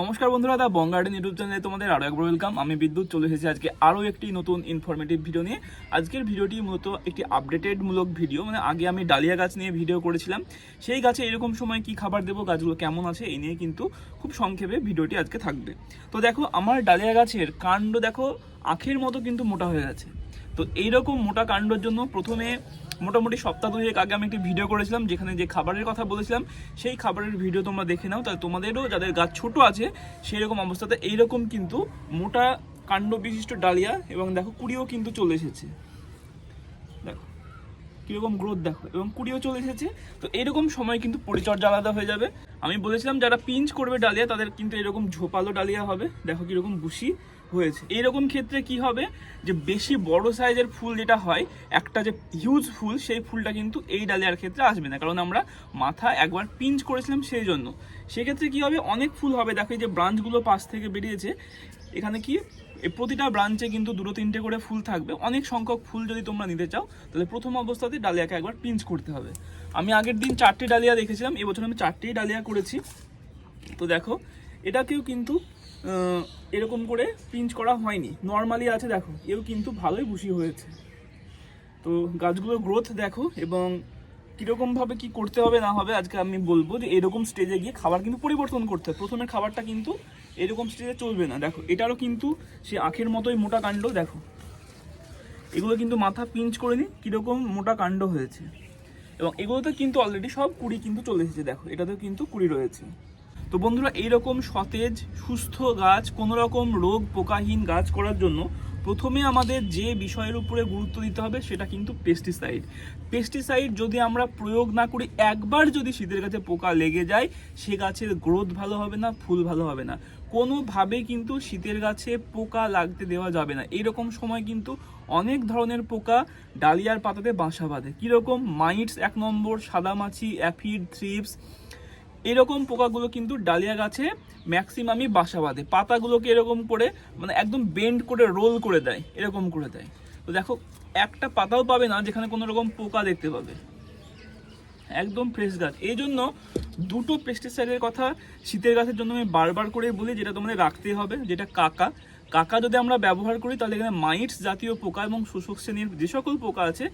নমস্কার বন্ধুরা, দা বঙ্গার্ডেন ইউটিউব চ্যানেলে তোমাদের আরও একবার ওয়েলকাম আমি বিদ্যুৎ, চলে এসেছি আজকে আরও একটি নতুন ইনফরমেটিভ ভিডিও নিয়ে। আজকের ভিডিওটি মূলত একটি আপডেটেড মূলক ভিডিও মানে আগে আমি ডালিয়া গাছ নিয়ে ভিডিও করেছিলাম। সেই গাছে এরকম সময় কি খাবার দেবো, গাছগুলো কেমন আছে, এই নিয়ে কিন্তু খুব সংক্ষেপে ভিডিওটি আজকে থাকবে। তো দেখো, আমার ডালিয়া গাছের কাণ্ড দেখো, আখের মতো কিন্তু মোটা হয়ে গেছে। তো এইরকম মোটা কাণ্ডর জন্য প্রথমে মোটামুটি সপ্তাহ দুয়েক আগে আমি একটি ভিডিও করেছিলাম, যেখানে যে খাবারের কথা বলেছিলাম, সেই খাবারের ভিডিও তোমরা দেখে নাও। তাহলে তোমাদেরও, যাদের গাছ ছোট আছে সেই রকম অবস্থাতে এইরকম কিন্তু মোটা কাণ্ড বিশিষ্ট ডালিয়া এবং দেখো কুড়িও কিন্তু চলে এসেছে। দেখো, কীরকম গ্রোথ দেখো, এবং কুড়িও চলে এসেছে। তো এরকম সময় কিন্তু পরিচর্যা আলাদা হয়ে যাবে। আমি বলেছিলাম, যারা পিঞ্চ করবে ডালিয়া, তাদের কিন্তু এরকম ঝোপালো ডালিয়া হবে। দেখো কীরকম বুশি হয়েছে। এইরকম ক্ষেত্রে কি হবে যে বেশি বড় সাইজের ফুল যেটা হয়, একটা যে হিউজ ফুল, সেই ফুলটা কিন্তু এই ডালিয়ার ক্ষেত্রে আসবে না। কারণ আমরা মাথা একবার পিঞ্চ করেছিলাম সেই জন্য। সেক্ষেত্রে কি হবে? অনেক ফুল হবে। দেখো যে ব্রাঞ্চগুলো পাশ থেকে বেরিয়েছে, এখানে কি প্রতিটা ব্রাঞ্চে কিন্তু দুটো তিনটে করে ফুল থাকবে। অনেক সংখ্যক ফুল যদি তোমরা নিতে চাও, তাহলে প্রথম অবস্থাতে ডালিয়াকে একবার পিঞ্চ করতে হবে। আমি আগের দিন চারটে ডালিয়া দেখেছিলাম, এবছর আমি চারটেই ডালিয়া করেছি। তো দেখো, এটাকেও কিন্তু এরকম করে পিঞ্চ করা হয়নি। নর্মালি আছে, দেখো, এও কিন্তু ভালোই বুশি হয়েছে। তো গাছগুলোর গ্রোথ দেখো, এবং কীরকমভাবে কি করতে হবে, না হবে, আজকে আমি বলব যে এরকম স্টেজে গিয়ে খাবার কিন্তু পরিবর্তন করতে হবে। প্রথমের খাবারটা কিন্তু এরকম স্টেজে চলবে না। দেখো, এটারও কিন্তু সে আখের মতোই মোটা কাণ্ড, দেখো। এগুলো কিন্তু মাথা পিঞ্চ করে নি, কীরকম মোটা কাণ্ড হয়েছে। এবং এগুলোতে কিন্তু অলরেডি সব কুড়ি কিন্তু চলে এসেছে, দেখো। এটাতেও কিন্তু কুড়ি রয়েছে। তো বন্ধুরা, এইরকম সতেজ, সুস্থ গাছ কোনো রকম রোগ পোকাহীন গাছ করার জন্য প্রথমে আমাদের যে বিষয়ের উপরে গুরুত্ব দিতে হবে সেটা কিন্তু পেস্টিসাইড পেস্টিসাইড যদি আমরা প্রয়োগ না করি, একবার যদি শীতের গাছে পোকা লেগে যায়, সে গাছের গ্রোথ ভালো হবে না, ফুল ভালো হবে না। কোনোভাবেই কিন্তু শীতের গাছে পোকা লাগতে দেওয়া যাবে না। এইরকম সময় কিন্তু অনেক ধরনের পোকা ডালিয়ার পাতাতে বাসা বাঁধে। কীরকম? মাইটস এক নম্বর, সাদামাছি অ্যাফিড থ্রিপস এরকম পোকাগুলো কিন্তু ডালিয়া গাছে ম্যাক্সিমামই বাসা বাঁধে। পাতাগুলোকে এরকম করে মানে একদম বেন্ড করে রোল করে দেয়, এরকম করে দেয়। তো দেখো, একটা পাতাও পাবে না যেখানে কোনো রকম পোকা দেখতে পাবে। একদম ফ্রেশ গাছ। এই জন্য দুটো পেস্টিসাইডের কথা শীতের গাছের জন্য আমি বারবার করে বলি, যেটা তোমাদের রাখতে হবে, যেটা কাকা। কাকা যদি আমরা ব্যবহার করি, তাহলে এখানে মাইটস জাতীয় পোকা এবং শোষক শ্রেণির যে সকল পোকা আছে,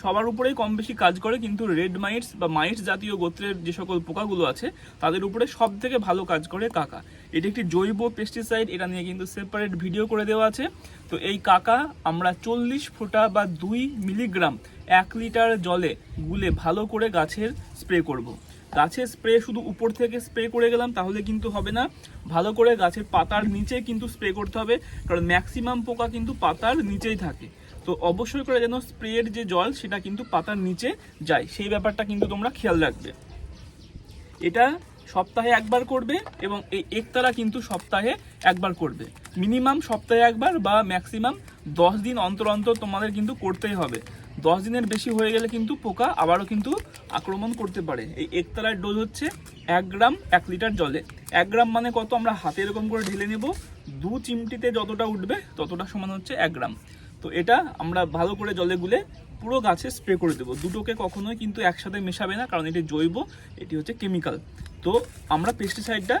সবার উপরেই কম বেশি কাজ করে, কিন্তু রেড মাইটস বা মাইটস জাতীয় গোত্রের যে সকল পোকাগুলো আছে, তাদের উপরে সব থেকে ভালো কাজ করে কাকা এটি একটি জৈব পেস্টিসাইড এটা নিয়ে কিন্তু সেপারেট ভিডিও করে দেওয়া আছে তো এই কাকা আমরা চল্লিশ ফোঁটা বা দুই মিলিগ্রাম এক লিটার জলে গুলে ভালো করে গাছের স্প্রে করব। গাছের স্প্রে শুধু উপর থেকে স্প্রে করে গেলাম, তাহলে কিন্তু হবে না। ভালো করে গাছের পাতার নিচে কিন্তু স্প্রে করতে হবে, কারণ ম্যাক্সিমাম পোকা কিন্তু পাতার নিচেই থাকে। তো অবশ্যই করে যেন স্প্রের যে জল, সেটা কিন্তু পাতার নিচে যায়। সেই ব্যাপারটা কিন্তু তোমরা খেয়াল রাখবে। এটা সপ্তাহে একবার করবে এবং এই একতারা কিন্তু সপ্তাহে একবার করবে। মিনিমাম সপ্তাহে একবার বা ম্যাক্সিমাম দশ দিন অন্তর অন্তর তোমাদের কিন্তু করতেই হবে। দশ দিনের বেশি হয়ে গেলে কিন্তু পোকা আবারও কিন্তু আক্রমণ করতে পারে। এই একতলার ডোজ হচ্ছে এক গ্রাম এক লিটার জলে। এক গ্রাম মানে কত? আমরা হাতে এরকম করে ঢেলে নেব। দু চিমটিতে যতটা উঠবে, ততটা সমান হচ্ছে এক গ্রাম। তো এটা আমরা ভালো করে জলে গুলে পুরো গাছে স্প্রে করে দেবো। দুটোকে কখনোই কিন্তু একসাথে মেশাবে না, কারণ এটি জৈব, এটি হচ্ছে কেমিক্যাল। তো আমরা পেস্টিসাইডটা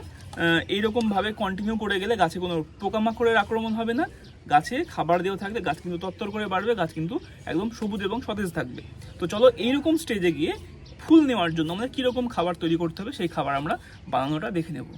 এইরকমভাবে কন্টিনিউ করে গেলে গাছে কোনো পোকামাকড়ের আক্রমণ হবে না। গাছে খাবার দেওয়া থাকবে গাছ কিন্তু তত্তর করে বাড়বে, গাছ কিন্তু একদম সবুজ এবং সতেজ থাকবে। তো চলো এইরকম স্টেজে গিয়ে ফুল নেওয়ার জন্য আমাদের কীরকম খাবার তৈরি করতে হবে সেই খাবার আমরা বানানোটা দেখে নেব।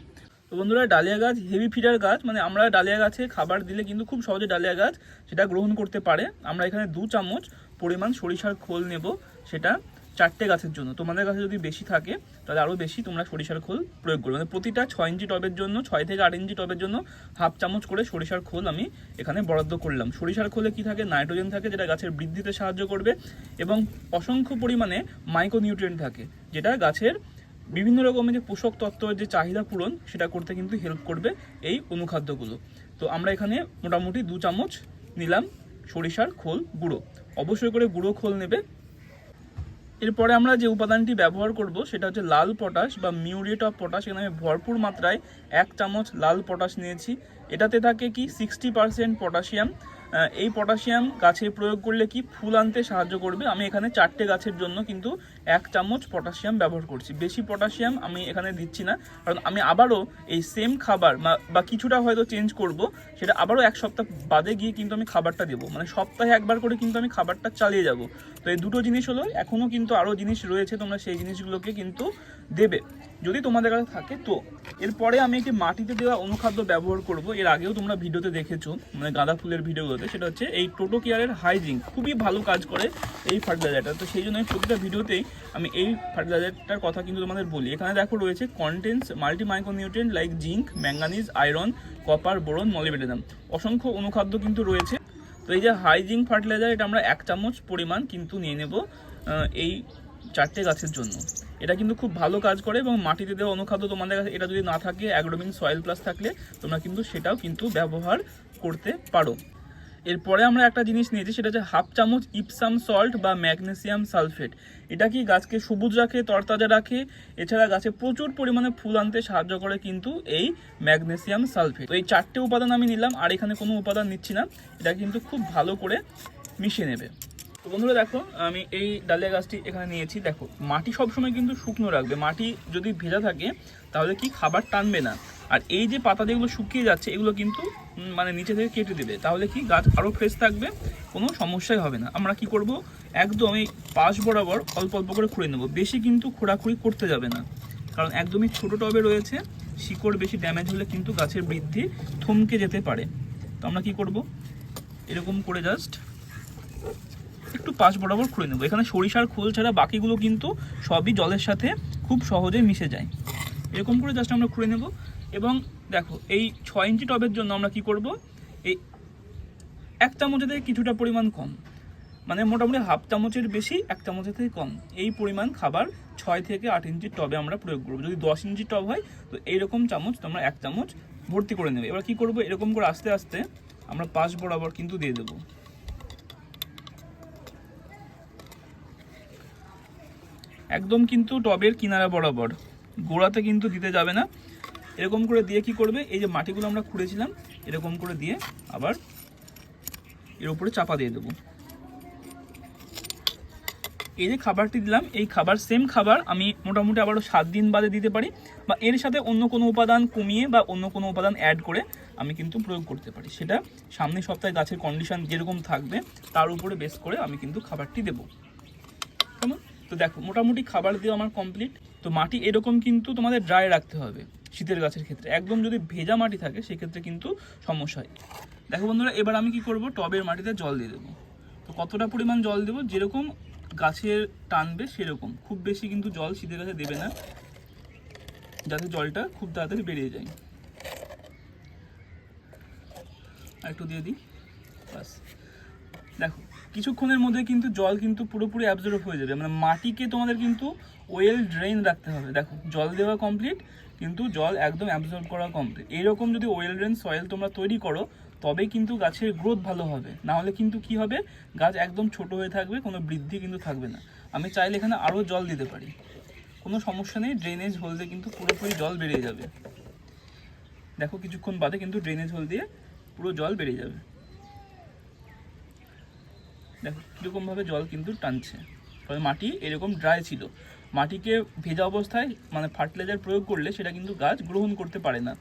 তো বন্ধুরা, ডালিয়া গাছ হেভি ফিডার গাছ মানে আমরা ডালিয়া গাছে খাবার দিলে কিন্তু খুব সহজে ডালিয়া গাছ সেটা গ্রহণ করতে পারে। আমরা এখানে দু চামচ পরিমাণ সরিষার খোল নেব, সেটা চারটে গাছের জন্য। তোমাদের কাছে যদি বেশি থাকে, তাহলে আরও বেশি তোমরা সরিষার খোল প্রয়োগ করবে। মানে প্রতিটা ছয় ইঞ্চি টবের জন্য, ছয় থেকে আট ইঞ্চি টবের জন্য হাফ চামচ করে সরিষার খোল আমি এখানে বরাদ্দ করলাম। সরিষার খোলে কি থাকে? নাইট্রোজেন থাকে, যেটা গাছের বৃদ্ধিতে সাহায্য করবে এবং অসংখ্য পরিমাণে মাইক্রোনিউট্রিয়েন্ট থাকে, যেটা গাছের বিভিন্ন রকমের যে পোষক তত্ত্বের যে চাহিদা পূরণ, সেটা করতে কিন্তু হেল্প করবে এই অনুখাদ্যগুলো। তো আমরা এখানে মোটামুটি দু চামচ নিলাম সরিষার খোল গুঁড়ো। অবশ্যই করে গুঁড়ো খোল নেবে এরপরে আমরা যে উপাদানটি ব্যবহার করব, সেটা হচ্ছে লাল পটাশ বা মিউরেট অফ পটাশ। এখানে আমি ভরপুর মাত্রায় এক চামচ লাল পটাশ নিয়েছি। এটাতে থাকে কি সিক্সটি পারসেন্ট পটাশিয়াম। এই পটাশিয়াম গাছে প্রয়োগ করলে কি ফুল আনতে সাহায্য করবে? আমি এখানে চারটে গাছের জন্য কিন্তু এক চামচ পটাশিয়াম ব্যবহার করছি। বেশি পটাশিয়াম আমি এখানে দিচ্ছি না, কারণ আমি আবারও এই সেম খাবার বা- কিছুটা হয়তো চেঞ্জ করব, সেটা আবারও এক সপ্তাহ বাদে গিয়ে কিন্তু আমি খাবারটা দেবো। মানে সপ্তাহে একবার করে কিন্তু আমি খাবারটা চালিয়ে যাব। তো এই দুটো জিনিস হলো এখনও কিন্তু আরও জিনিস রয়েছে, তোমরা সেই জিনিসগুলোকে কিন্তু দেবে। যদি তোমাদের কাছে থাকে তো। এরপরে আমি একটি মাটিতে দেওয়া অনুখাদ্য ব্যবহার করব। এর আগেও তোমরা ভিডিওতে দেখেছ মানে গাঁদা ফুলের ভিডিওগুলোতে, সেটা হচ্ছে এই টোটো কেয়ারের হাইজিং খুবই ভালো কাজ করে এই ফার্টিলাইজারটা তো সেই জন্য আমি প্রতিটা ভিডিওতেই আমি এই ফার্টিলাইজারটার কথা কিন্তু তোমাদের বলি। এখানে দেখো রয়েছে contents multi micronutrient like zinc manganese iron copper boron molybdenum অসংখ্য অনুখাদ্য কিন্তু রয়েছে। তো এই যে হাইজিং ফার্টিলাইজার এটা আমরা এক চামচ পরিমাণ কিন্তু নিয়ে নেব এই চারটে গাছের জন্য। এটা কিন্তু খুব ভালো কাজ করে এবং মাটিতে দেওয়া অনুখাদ্য তোমাদের কাছে, এটা যদি না থাকে অ্যাগ্রোমিন সয়েল প্লাস থাকলে তোমরা কিন্তু সেটাও কিন্তু ব্যবহার করতে পারো। এরপরে আমরা একটা জিনিস নিয়েছি, সেটা হচ্ছে হাফ চামচ ইপসাম সল্ট বা ম্যাগনেসিয়াম সালফেট। এটা কি গাছকে সবুজ রাখে, তরতাজা রাখে? এছাড়া গাছে প্রচুর পরিমাণে ফুল আনতে সাহায্য করে কিন্তু এই ম্যাগনেসিয়াম সালফেট। তো এই চারটে উপাদান আমি নিলাম, আর এখানে কোনো উপাদান নিচ্ছি না। এটা কিন্তু খুব ভালো করে মিশিয়ে নেবে। তো বন্ধুরা দেখো, আমি এই ডালিয়া গাছটি এখানে নিয়েছি। দেখো, মাটি সবসময় কিন্তু শুকনো রাখবে। মাটি যদি ভেজা থাকে, তাহলে কি খাবার টানবে না। আর এই যে পাতা যেগুলো শুকিয়ে যাচ্ছে, এগুলো কিন্তু মানে নিচে থেকে কেটে দেবে। তাহলে কি গাছ আরও ফ্রেশ থাকবে? কোনো সমস্যাই হবে না। আমরা কি করব? একদম এই পাশ বরাবর অল্প অল্প করে খুঁড়ে নেব। বেশি কিন্তু খোঁড়াখুড়ি করতে যাবে না। কারণ একদমই ছোটো টবে রয়েছে, শিকড় বেশি ড্যামেজ হলে কিন্তু গাছের বৃদ্ধি থমকে যেতে পারে। তো আমরা কি করব? এরকম করে জাস্ট একটু পাশ বরাবর খুঁড়ে নেব। এখানে সরিষার খোল ছাড়া বাকিগুলো কিন্তু সবই জলের সাথে খুব সহজে মিশে যায়। এরকম করে জাস্ট আমরা খুঁড়ে নেব। এবং দেখো, এই ছয় ইঞ্চি টবের জন্য আমরা কি করব? এই এক চামচের থেকে কিছুটা পরিমাণ কম। মানে মোটামুটি হাফ চামচের বেশি, এক চামচের থেকে কম। এই পরিমাণ খাবার ছয় থেকে আট ইঞ্চির টবে আমরা প্রয়োগ করব। যদি দশ ইঞ্চি টব হয়, তো এইরকম চামচ তোমরা এক চামচ ভর্তি করে নেবে। এবার কি করব? এরকম করে আস্তে আস্তে আমরা পাশ বরাবর কিন্তু দিয়ে দেবো। একদম কিন্তু টবের কিনারা বরাবর। গোড়াতে কিন্তু দিতে যাবে না। এরকম করে দিয়ে কি করবে? এই যে মাটিগুলো আমরা খুঁড়েছিলাম, এরকম করে দিয়ে আবার এর উপরে চাপা দিয়ে দেবো। এই যে খাবারটি দিলাম, এই খাবার সেম খাবার আমি মোটামুটি আবারও সাত দিন বাদে দিতে পারি বা এর সাথে অন্য কোনো উপাদান কমিয়ে বা অন্য কোনো উপাদান অ্যাড করে আমি কিন্তু প্রয়োগ করতে পারি। সেটা সামনের সপ্তাহে গাছের কন্ডিশন যেরকম থাকবে, তার উপরে বেস করে আমি কিন্তু খাবারটি দেবো। কেমন? তো দেখো, মোটামুটি খাবার দেওয়া আমার কমপ্লিট তো মাটি এরকম কিন্তু তোমাদের ড্রাই রাখতে হবে। শীতের গাছের ক্ষেত্রে। একদম যদি ভেজা মাটি থাকে, সেক্ষেত্রে কিন্তু সমস্যা হয়। দেখো বন্ধুরা, এবার আমি কি করব? টবের মাটিতে জল দিয়ে দেবো। তো কতটা পরিমাণ জল দেবো? যেরকম গাছের টানবে, সেরকম। খুব বেশি কিন্তু জল শীতের গাছে দেবে না, যাতে জলটা খুব তাড়াতাড়ি বেরিয়ে যায়। আর একটু দিয়ে দিই। বাস দেখো, কিছুক্ষণের মধ্যে কিন্তু জল কিন্তু পুরোপুরি অ্যাবজর্ব হয়ে যাবে। মানে মাটিকে তোমাদের কিন্তু ওয়েল ড্রেন রাখতে হবে। দেখো, জল দেওয়া কমপ্লিট কিন্তু জল একদম অ্যাবজর্ব করা কমপ্লিট এইরকম যদি ওয়েল ড্রেন সয়েল তোমরা তৈরি করো, তবেই কিন্তু গাছের গ্রোথ ভালো হবে। না হলে কিন্তু কি হবে? গাছ একদম ছোট হয়ে থাকবে, কোনো বৃদ্ধি কিন্তু থাকবে না। আমি চাইলে এখানে আরও জল দিতে পারি। কোনো সমস্যা নেই ড্রেনেজ হোল দিয়ে কিন্তু পুরোপুরি জল বেরিয়ে যাবে। দেখো, কিছুক্ষণ বাদে কিন্তু ড্রেনেজ হোল দিয়ে পুরো জল বেরিয়ে যাবে। দেখো কীরকমভাবে জল কিন্তু টানছে। ফলে মাটি এরকম ড্রাই ছিল। মাটিকে ভেজা অবস্থায় মানে ফার্টিলাইজার প্রয়োগ করলে সেটা কিন্তু গাছ গ্রহণ করতে পারে না।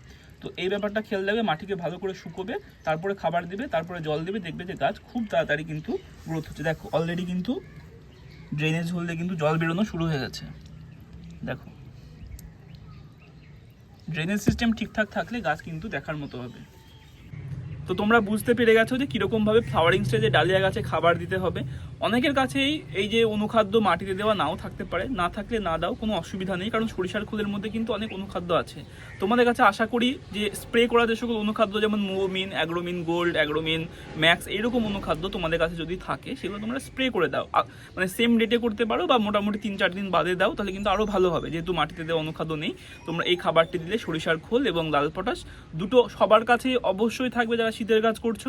তো এই ব্যাপারটা খেয়াল রাখবে, মাটিকে ভালো করে শুকোবে, তারপরে খাবার দেবে, তারপরে জল দেবে, দেখবে যে গাছ খুব তাড়াতাড়ি কিন্তু গ্রোথ হচ্ছে। দেখো অলরেডি কিন্তু ড্রেনেজ হলে কিন্তু জল বেরোনো শুরু হয়ে গেছে। দেখো ড্রেনেজ সিস্টেম ঠিকঠাক থাকলে গাছ কিন্তু দেখার মতো হবে। তো তোমরা বুঝতে পেরে গেছো যে কীরকমভাবে ফ্লাওয়ারিং স্টেজে ডালিয়া গাছে খাবার দিতে হবে। অনেকের কাছেই এই যে অনুখাদ্য মাটিতে দেওয়া নাও থাকতে পারে, না থাকলে না দাও, কোনো অসুবিধা নেই, কারণ সরিষার খোলের মধ্যে কিন্তু অনেক অনুখাদ্য আছে। তোমাদের কাছে আশা করি যে স্প্রে করা যে সকল অনুখাদ্য, যেমন মুওমিন অ্যাগ্রোমিন গোল্ড, অ্যাগ্রোমিন ম্যাক্স, এরকম অনুখাদ্য তোমাদের কাছে যদি থাকে, সেগুলো তোমরা স্প্রে করে দাও। মানে সেম ডেটে করতে পারো বা মোটামুটি তিন চার দিন বাদে দাও, তাহলে কিন্তু আরও ভালো হবে। যেহেতু মাটিতে দেওয়া অনুখাদ্য নেই, তোমরা এই খাবারটি দিলে সরিষার খোল এবং লাল পটাশ দুটো সবার কাছে অবশ্যই থাকবে যারা শীতের কাজ করছ।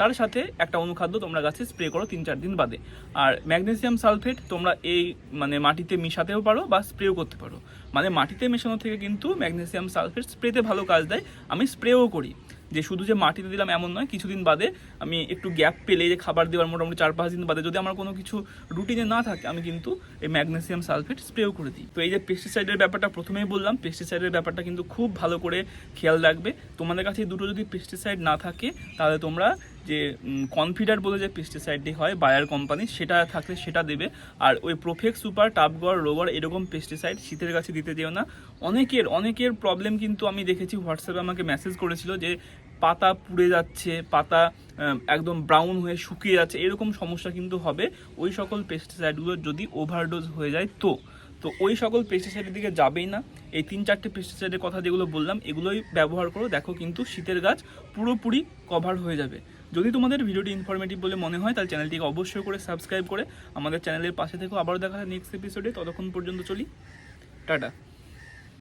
তার সাথে একটা অনুখাদ্য তোমরা গাছে স্প্রে করো তিন চার দিন বাদে। আর ম্যাগনেসিয়াম সালফেট তোমরা এই মানে মাটিতে মিশাতেও পারো বা স্প্রেও করতে পারো। মানে মাটিতে মেশানো থেকে কিন্তু ম্যাগনেসিয়াম সালফেট স্প্রেতে ভালো কাজ দেয়। আমি স্প্রেও করি। যে শুধু যে মাটিতে দিলাম এমন নয়, কিছুদিন বাদে আমি একটু গ্যাপ পেলে যে খাবার দেওয়ার মোটামুটি চার পাঁচ দিন বাদে যদি আমার কোনো কিছু রুটিনে না থাকে, আমি কিন্তু এই ম্যাগনেসিয়াম সালফেট স্প্রেও করে দিই। তো এই যে পেস্টিসাইডের ব্যাপারটা প্রথমেই বললাম পেস্টিসাইডের ব্যাপারটা কিন্তু খুব ভালো করে খেয়াল রাখবে। তোমাদের কাছে দুটো যদি পেস্টিসাইড না থাকে, তাহলে তোমরা যে কনফিডার বলে যে পেস্টিসাইডটি হয় বায়ার কোম্পানি সেটা থাকলে সেটা দেবে। আর ওই প্রোফেক্স সুপার টাপগড় রোবর এরকম পেস্টিসাইড শীতের কাছে দিতে যেও না। অনেকের অনেকের প্রবলেম কিন্তু আমি দেখেছি হোয়াটসঅ্যাপে আমাকে মেসেজ করেছিল যে, পাতা পুড়ে যাচ্ছে, পাতা একদম ব্রাউন হয়ে শুকিয়ে যাচ্ছে, এরকম সমস্যা কিন্তু হবে। ওই সকল পেস্টিসাইডগুলো যদি ওভারডোজ হয়ে যায় তো তো ওই সকল পেস্টিসাইডের দিকে যাবেই না। এই তিন চারটে পেস্টিসাইডের কথা যেগুলো বললাম, এগুলোই ব্যবহার করো। দেখো কিন্তু শীতের গাছ পুরোপুরি কভার হয়ে যাবে। যদি তোমাদের ভিডিওটি ইনফরমেটিভ বলে মনে হয়, তাহলে চ্যানেলটিকে অবশ্যই করে সাবস্ক্রাইব করে আমাদের চ্যানেলের পাশে থেকেও আবারও দেখা হয় নেক্সট এপিসোডে ততক্ষণ পর্যন্ত চলি। টাটা।